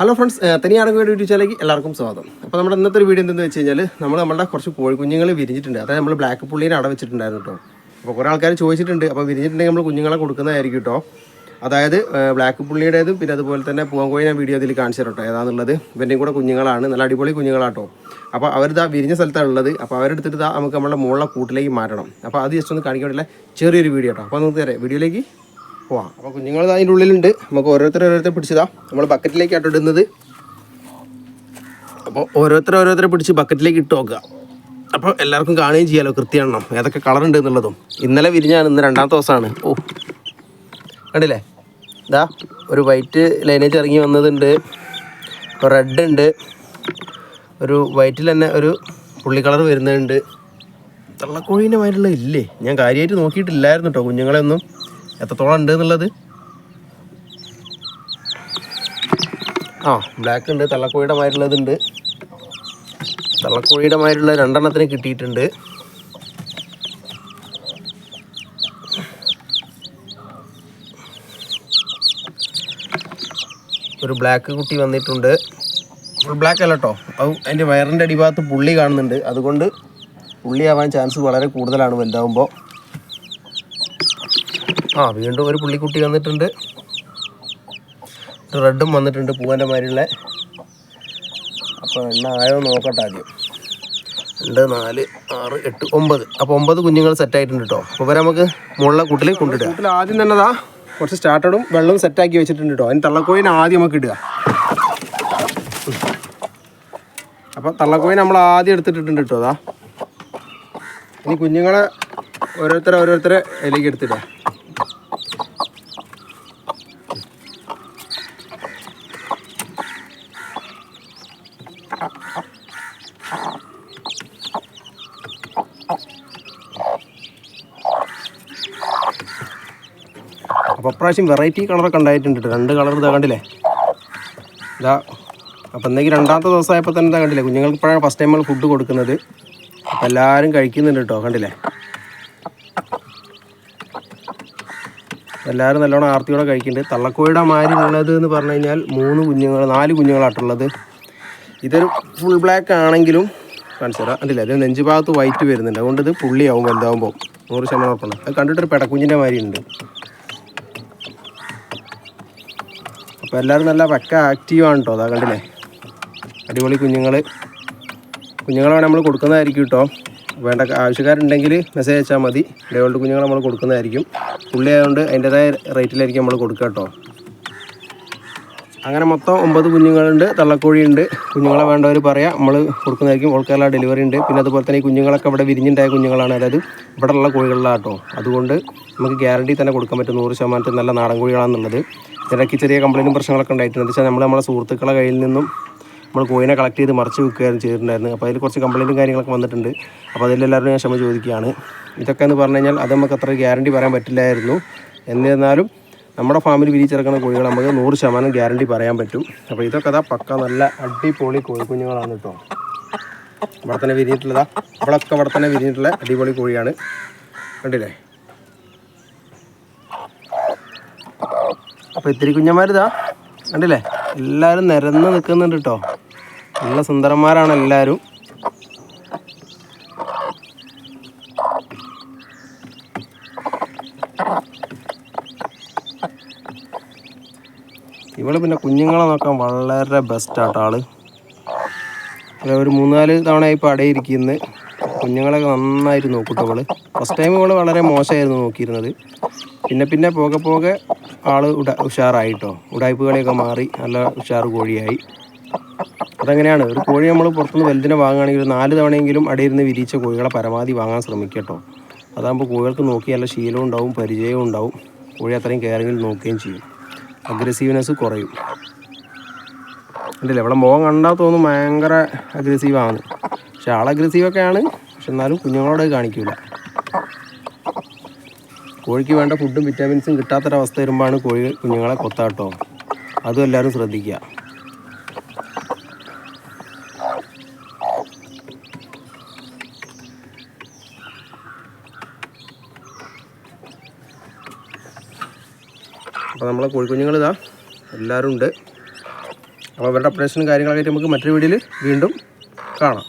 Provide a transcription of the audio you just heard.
Hello friends തനിയാണെങ്കിൽ video ചാനലിലേക്ക് എല്ലാവർക്കും സ്വാഗതം. അപ്പോൾ നമ്മുടെ ഇന്നത്തെ ഒരു വീഡിയോ എന്തെന്ന് വെച്ച് കഴിഞ്ഞാൽ നമ്മൾ നമ്മുടെ കുറച്ച് കോഴിക്കുഞ്ഞുങ്ങൾ വിരിഞ്ഞിട്ടുണ്ട്. അതായത് നമ്മൾ ബ്ലാക്ക് പുള്ളീനെ അട വെച്ചിട്ടുണ്ടായിരുന്നു കേട്ടോ. അപ്പോൾ കുറേ ആൾക്കാർ ചോദിച്ചിട്ടുണ്ട്. അപ്പോൾ വിരിഞ്ഞിട്ടുണ്ടെങ്കിൽ നമ്മൾ കുഞ്ഞുങ്ങളെ കൊടുക്കുന്നതായിരിക്കും കേട്ടോ. അതായത് ബ്ലാക്ക് പുള്ളിയുടേതും പിന്നെ അതുപോലെ തന്നെ പൂവങ്കോയി ഞാൻ വീഡിയോ അതിൽ കാണിച്ചു കേട്ടോ. ഏതാണെന്നുള്ളത് ഇവന്റെയും കൂടെ കുഞ്ഞുങ്ങളാണ്. നല്ല അടിപൊളി കുഞ്ഞുങ്ങളാട്ടോ അപ്പോൾ അവരിതാ വിരിഞ്ഞ സ്ഥലത്താണ് ഉള്ളത്. അപ്പോൾ അവരെടുത്തിട്ട് നമുക്ക് നമ്മുടെ മുകളിലെ കൂട്ടിലേക്ക് മാറ്റണം. അപ്പോൾ അത് ജസ്റ്റ് ഒന്ന് കാണിക്കാൻ ചെറിയൊരു വീഡിയോ കേട്ടോ. അപ്പോൾ നമുക്ക് തരാം. വീഡിയോയിലേക്ക് പോവാം അപ്പോൾ കുഞ്ഞുങ്ങൾ അതിന്റെ ഉള്ളിലുണ്ട്. നമുക്ക് ഓരോരുത്തർ ഓരോരുത്തർ പിടിച്ചതാ. നമ്മൾ ബക്കറ്റിലേക്കാട്ടോ ഇടുന്നത്. അപ്പോൾ ഓരോരുത്തർ ഓരോരുത്തരെ പിടിച്ച് ബക്കറ്റിലേക്ക് ഇട്ട് നോക്കുക. അപ്പോൾ എല്ലാവർക്കും കാണുകയും ചെയ്യാലോ കൃത്യമാണോ ഏതൊക്കെ കളർ ഉണ്ട് എന്നുള്ളതും. ഇന്നലെ വിരിഞ്ഞാണ് ഇന്ന് രണ്ടാമത്തെ ദിവസമാണ്. ഓ കണ്ടില്ലേ? ഇതാ ഒരു വൈറ്റ് ലൈനേജ് ഇറങ്ങി വന്നതുണ്ട്. റെഡ് ഉണ്ട്. ഒരു വൈറ്റിൽ തന്നെ ഒരു പുള്ളി കളർ വരുന്നുണ്ട്. തള്ളക്കോഴീന്റെ മാതിരിയുള്ള ഇല്ലേ? ഞാൻ കാര്യമായിട്ട് നോക്കിയിട്ടില്ലായിരുന്നു കേട്ടോ കുഞ്ഞുങ്ങളെ ഒന്നും എത്രത്തോളം ഉണ്ട് എന്നുള്ളത്? ആ ബ്ലാക്ക് ഉണ്ട് തള്ളക്കോഴിയുടെ മാതിരിയുള്ളതുണ്ട് തള്ളക്കോഴിയുടെ മാതിരിയുള്ള രണ്ടെണ്ണത്തിന് കിട്ടിയിട്ടുണ്ട്. ഒരു ബ്ലാക്ക് കുട്ടി വന്നിട്ടുണ്ട്. ഫുൾ ബ്ലാക്ക് അല്ല കേട്ടോ അത് അതിന്റെ വയറിന്റെ അടിഭാഗത്ത് പുള്ളി കാണുന്നുണ്ട്. അതുകൊണ്ട് പുള്ളിയാവാൻ ചാൻസ് വളരെ കൂടുതലാണ് വലുതാവുമ്പോൾ ആ വീണ്ടും ഒരു പുള്ളിക്കുട്ടി വന്നിട്ടുണ്ട്. റെഡും വന്നിട്ടുണ്ട് പൂവന്റെ മാതിരിയുള്ള അപ്പോൾ എണ്ണ ആയോ നോക്കട്ടെ ആദ്യം. രണ്ട് നാല് ആറ് എട്ട് ഒമ്പത്. അപ്പോൾ ഒമ്പത് കുഞ്ഞുങ്ങൾ സെറ്റായിട്ടുണ്ട് കേട്ടോ അപ്പോൾ വരെ നമുക്ക് മുകളിലെ കൂട്ടിൽ കൊണ്ടിടുക കൂട്ടിൽ ആദ്യം തന്നെ ദാ കുറച്ച് സ്റ്റാർട്ടറും വെള്ളവും സെറ്റാക്കി വെച്ചിട്ടുണ്ട് കേട്ടോ അതിന് തള്ളക്കോയിന് ആദ്യം നമുക്ക് ഇടുക. അപ്പോൾ തള്ളക്കോയിൻ നമ്മൾ ആദ്യം എടുത്തിട്ടിട്ടുണ്ട് കേട്ടോ അതാ ഇനി കുഞ്ഞുങ്ങളെ ഓരോരുത്തരെ ഓരോരുത്തരെ ഇലക്ക് എടുത്തിടുക. അപ്പോൾ അപ്രാവശ്യം വെറൈറ്റി കളറൊക്കെ ഉണ്ടായിട്ടുണ്ട് രണ്ട് കളർ ഇതാ കണ്ടില്ലേ? ഇതാ. അപ്പോൾ എന്തെങ്കിലും രണ്ടാമത്തെ ദിവസമായപ്പോൾ തന്നെ ഇതാ കണ്ടില്ലേ? കുഞ്ഞുങ്ങൾക്ക് ഇപ്പോഴാണ് ഫസ്റ്റ് ടൈം ഫുഡ് കൊടുക്കുന്നത്. അപ്പം എല്ലാവരും കഴിക്കുന്നുണ്ട് കേട്ടോ കണ്ടില്ലേ? എല്ലാവരും നല്ലോണം ആർത്തിയോടെ കഴിക്കുന്നുണ്ട്. തള്ളക്കോഴിയുടെ മാതിരി ഉള്ളത് എന്ന് പറഞ്ഞു കഴിഞ്ഞാൽ മൂന്ന് കുഞ്ഞുങ്ങൾ നാല് കുഞ്ഞുങ്ങളാട്ടുള്ളത് ഇതൊരു ഫുൾ ബ്ലാക്ക് ആണെങ്കിലും കാണിച്ചു കണ്ടില്ലേ? അതിന് നെഞ്ച് ഭാഗത്ത് വൈറ്റ് വരുന്നുണ്ട്. അതുകൊണ്ട് ഇത് പുള്ളിയാവും വലുതാവുമ്പോൾ നൂറ് ശതമാനം ഉറപ്പാണ് അത് കണ്ടിട്ടൊരു പെടക്കുഞ്ഞിന്റെ മാതിരി ഉണ്ട്. അപ്പോൾ എല്ലാവരും നല്ല പക്ക ആക്റ്റീവാണ് കേട്ടോ അതാ കണ്ടില്ലേ? അടിപൊളി കുഞ്ഞുങ്ങൾ കുഞ്ഞുങ്ങളെ നമ്മൾ കൊടുക്കുന്നതായിരിക്കും കേട്ടോ വേണ്ട ആവശ്യക്കാരുണ്ടെങ്കിൽ മെസ്സേജ് അയച്ചാൽ മതി. ഡേവൾഡ് കുഞ്ഞുങ്ങൾ നമ്മൾ കൊടുക്കുന്നതായിരിക്കും. പുള്ളി ആയതുകൊണ്ട് അതിന്റെതായ റേറ്റിലായിരിക്കും നമ്മൾ കൊടുക്കുക കേട്ടോ അങ്ങനെ മൊത്തം ഒമ്പത് കുഞ്ഞുങ്ങളുണ്ട് തള്ളക്കോഴിയുണ്ട്. കുഞ്ഞുങ്ങളെ വേണ്ടവർ പറയാം. നമ്മൾ കൊടുക്കുന്നതായിരിക്കും. ഓൾക്കാല ഡെലിവറി ഉണ്ട്. പിന്നെ അതുപോലെ തന്നെ ഈ കുഞ്ഞുങ്ങളൊക്കെ ഇവിടെ വിരിഞ്ഞുണ്ടായ കുഞ്ഞുങ്ങളാണ്. അതായത് ഇവിടെ ഉള്ള കോഴികളിലാണ് കേട്ടോ അതുകൊണ്ട് നമുക്ക് ഗ്യാരണ്ടി തന്നെ കൊടുക്കാൻ പറ്റും. നൂറ് ശതമാനത്തിൽ നല്ല നാടൻ കോഴികളാണെന്നുള്ളത്. ഇതിടയ്ക്ക് ചെറിയ കംപ്ലൈന്റും പ്രശ്നങ്ങളൊക്കെ ഉണ്ടായിട്ടുണ്ട്. വെച്ചാൽ നമ്മൾ നമ്മളെ സുഹൃത്തുക്കളെ കയ്യിൽ നിന്നും നമ്മൾ കോയിനെ കളക്ട് ചെയ്ത് മറിച്ച് വെക്കുകയായിരുന്നു ചെയ്തിട്ടുണ്ടായിരുന്നു അപ്പോൾ അതിൽ കുറച്ച് കംപ്ലൈന്റും കാര്യങ്ങളൊക്കെ വന്നിട്ടുണ്ട്. അപ്പോൾ അതിലെല്ലാവരും ഞാൻ ക്ഷമ ചോദിക്കുകയാണ്. ഇതൊക്കെ എന്ന് പറഞ്ഞു കഴിഞ്ഞാൽ അത് നമുക്ക് അത്ര ഗ്യാരണ്ടി പറയാൻ പറ്റില്ലായിരുന്നു. എന്നിരുന്നാലും നമ്മുടെ ഫാമിൽ വിരിച്ചിറക്കുന്ന കോഴികൾ നമുക്ക് നൂറ് ശതമാനം ഗ്യാരണ്ടി പറയാൻ പറ്റും. അപ്പോൾ ഇതൊക്കെ അതാ പക്ക നല്ല അടിപൊളി കോഴിക്കുഞ്ഞുങ്ങളാണ് കേട്ടോ. ഇവിടെ തന്നെ വിരിഞ്ഞിട്ടുള്ളതാ. ഇവിടെയൊക്കെ ഇവിടെ തന്നെ വിരിഞ്ഞിട്ടുള്ള അടിപൊളി കോഴിയാണ്. കണ്ടില്ലേ? അപ്പോൾ ഇത്തിരി കുഞ്ഞന്മാരിതാ. കണ്ടില്ലേ? എല്ലാവരും നിരന്ന് നിൽക്കുന്നുണ്ട് കേട്ടോ നല്ല സുന്ദരന്മാരാണ് എല്ലാവരും ഇവൾ പിന്നെ കുഞ്ഞുങ്ങളെ നോക്കാൻ വളരെ ബെസ്റ്റ് ആട്ടോ ആൾ. ഒരു മൂന്നാൽ തവണ ഇപ്പോൾ അടയിരിക്കുന്നത് കുഞ്ഞുങ്ങളൊക്കെ നന്നായിട്ട് നോക്കും അവൾ ഫസ്റ്റ് ടൈം ഇവൾ വളരെ മോശമായിരുന്നു നോക്കിയിരുന്നത്. പിന്നെ പിന്നെ പോകെ പോകെ ആൾ ഉട ഉഷാറായിട്ടോ ഉടായ്പ കളിയൊക്കെ മാറി നല്ല ഉഷാർ കോഴിയായി. അതങ്ങനെയാണ്. ഒരു കോഴി നമ്മൾ പുറത്തുനിന്ന് വലുതിനെ വാങ്ങുകയാണെങ്കിൽ ഒരു നാല് തവണയെങ്കിലും അടിയിരുന്ന് വിരിച്ച കോഴികളെ പരമാവധി വാങ്ങാൻ ശ്രമിക്കട്ടോ കേട്ടോ അതാകുമ്പോൾ കോഴികൾക്ക് നോക്കി നല്ല ശീലവും ഉണ്ടാവും പരിചയവും ഉണ്ടാവും. കോഴി അത്രയും കെയറിങ്ങിൽ നോക്കുകയും ചെയ്യും. അഗ്രസീവ്നെസ് കുറയും. ഉണ്ടല്ലേ ഇവിടെ മുഖം കണ്ടാൽ തോന്നും ഭയങ്കര അഗ്രസീവാണ് പക്ഷെ ആൾ അഗ്രസീവൊക്കെയാണ് പക്ഷെ എന്നാലും കുഞ്ഞുങ്ങളോട് കാണിക്കില്ല കോഴിക്ക് വേണ്ട ഫുഡും വിറ്റാമിൻസും കിട്ടാത്തൊരവസ്ഥ വരുമ്പോഴാണ് കോഴി കുഞ്ഞുങ്ങളെ കൊത്താട്ടോ. അതും എല്ലാവരും ശ്രദ്ധിക്കുക. അപ്പോൾ നമ്മളെ കോഴിക്കുഞ്ഞുങ്ങൾ ഇതാ എല്ലാവരും ഉണ്ട്. അപ്പോൾ അവരുടെ അപ്ഡേഷനും കാര്യങ്ങളൊക്കെ നമുക്ക് മറ്റൊരു വീഡിയോയിൽ വീണ്ടും കാണാം.